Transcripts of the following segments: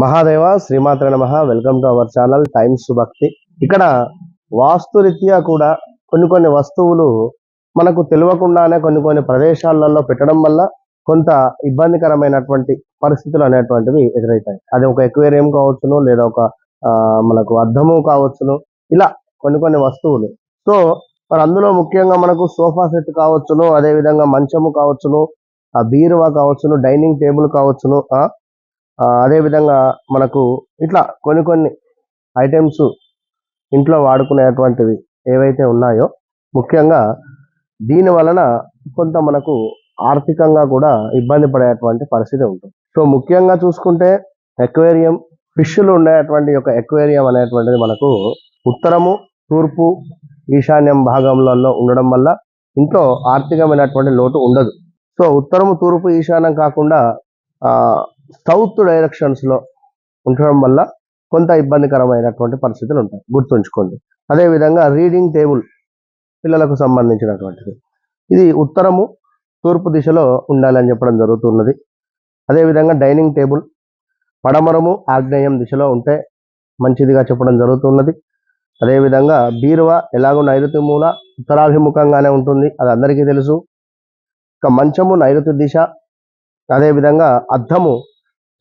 మహాదేవ శ్రీమాత్ర నమ. Welcome to our channel Times Bhakti ఇక్కడ వాస్తురీత్యా కూడా కొన్ని కొన్ని వస్తువులు మనకు తెలియకుండానే కొన్ని కొన్ని ప్రదేశాలలో పెట్టడం వల్ల కొంత ఇబ్బందికరమైనటువంటి పరిస్థితులు అనేటువంటివి ఎదురవుతాయి అది ఒక ఎక్వేరియం కావచ్చును లేదా ఒక ఆ, మనకు అద్దము కావచ్చును. ఇలా కొన్ని కొన్ని వస్తువులు. సో మరి అందులో ముఖ్యంగా మనకు సోఫా సెట్ కావచ్చును అదే విధంగా మంచము కావచ్చును ఆ బీరువా కావచ్చును డైనింగ్ టేబుల్ కావచ్చును అదేవిధంగా అదే విధంగా మనకు ఇట్లా కొన్ని కొన్ని ఐటమ్స్ ఇంట్లో వాడుకునేటువంటివి ఏవైతే ఉన్నాయో ముఖ్యంగా దీని వలన కొంత మనకు ఆర్థికంగా కూడా ఇబ్బంది పడేటువంటి పరిస్థితి ఉంటుంది. సో ముఖ్యంగా చూసుకుంటే ఎక్వేరియం ఫిష్లు ఉండేటువంటి యొక్క ఎక్వేరియం అనేటువంటిది మనకు ఉత్తరము తూర్పు ఈశాన్యం భాగంలో ఉండడం వల్ల ఇంట్లో ఆర్థికమైనటువంటి లోటు ఉండదు. సో ఉత్తరము తూర్పు ఈశాన్యం కాకుండా సౌత్ డైరెక్షన్స్లో ఉండడం వల్ల కొంత ఇబ్బందికరమైనటువంటి పరిస్థితులు ఉంటాయి. గుర్తుంచుకోండి. అదేవిధంగా రీడింగ్ టేబుల్ పిల్లలకు సంబంధించినటువంటిది. ఇది ఉత్తరము తూర్పు దిశలో ఉండాలని చెప్పడం జరుగుతున్నది. అదేవిధంగా డైనింగ్ టేబుల్ పడమరము ఆగ్నేయం దిశలో ఉంటే మంచిదిగా చెప్పడం జరుగుతున్నది. అదేవిధంగా బీరువా ఎలాగో నైరుతి మూల ఉత్తరాభిముఖంగానే ఉంటుంది. అది అందరికీ తెలుసు. ఇక మంచము నైరుతి దిశ. అదేవిధంగా అద్దము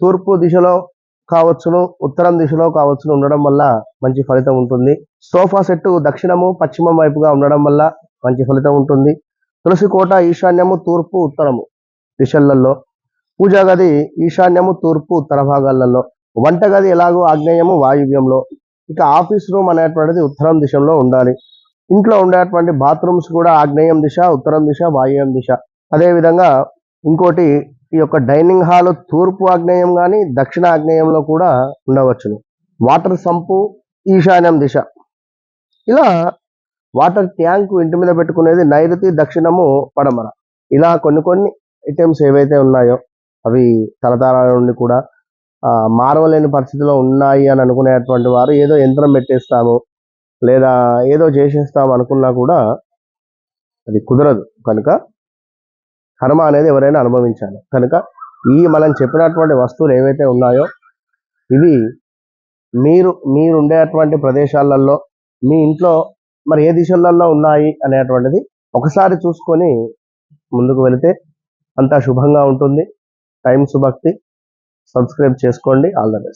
తూర్పు దిశలో కావచ్చును ఉత్తరం దిశలో కావచ్చును ఉండడం వల్ల మంచి ఫలితం ఉంటుంది. సోఫా సెట్టు దక్షిణము పశ్చిమం వైపుగా ఉండడం వల్ల మంచి ఫలితం ఉంటుంది. తులసి కోట ఈశాన్యము తూర్పు ఉత్తరము దిశలలో పూజా గది ఈశాన్యము తూర్పు ఉత్తర భాగాలలో. వంటగది ఎలాగో ఆగ్నేయము వాయువ్యంలో. ఇక ఆఫీస్ రూమ్ అనేటువంటిది ఉత్తరం దిశలో ఉండాలి. ఇంట్లో ఉండేటువంటి బాత్రూమ్స్ కూడా ఆగ్నేయం దిశ ఉత్తరం దిశ వాయువ్యం దిశ. అదే విధంగా ఇంకోటి ఈ యొక్క డైనింగ్ హాల్ తూర్పు ఆగ్నేయం కానీ దక్షిణ ఆగ్నేయంలో కూడా ఉండవచ్చును. వాటర్ సంపు ఈశాన్యం దిశ. ఇలా వాటర్ ట్యాంక్ ఇంటి మీద పెట్టుకునేది నైరుతి దక్షిణము పడమర. ఇలా కొన్ని కొన్ని ఐటమ్స్ ఏవైతే ఉన్నాయో అవి తరతరాల నుండి కూడా మారవలేని పరిస్థితిలో ఉన్నాయి అని అనుకునేటువంటి వారు ఏదో యంత్రం పెట్టేస్తాము లేదా ఏదో చేసేస్తాము అనుకున్నా కూడా అది కుదరదు. కనుక కర్మ అనేది ఎవరైనా అనుభవించాలి. కనుక ఈ మనం చెప్పినటువంటి వస్తువులు ఏవైతే ఉన్నాయో ఇవి మీరు మీరుండేటువంటి ప్రదేశాలలో మీ ఇంట్లో మరి ఏ దిశలలో ఉన్నాయి అనేటువంటిది ఒకసారి చూసుకొని ముందుకు వెళితే అంతా శుభంగా ఉంటుంది. టైం సుభక్తి. సబ్స్క్రైబ్ చేసుకోండి. All the best.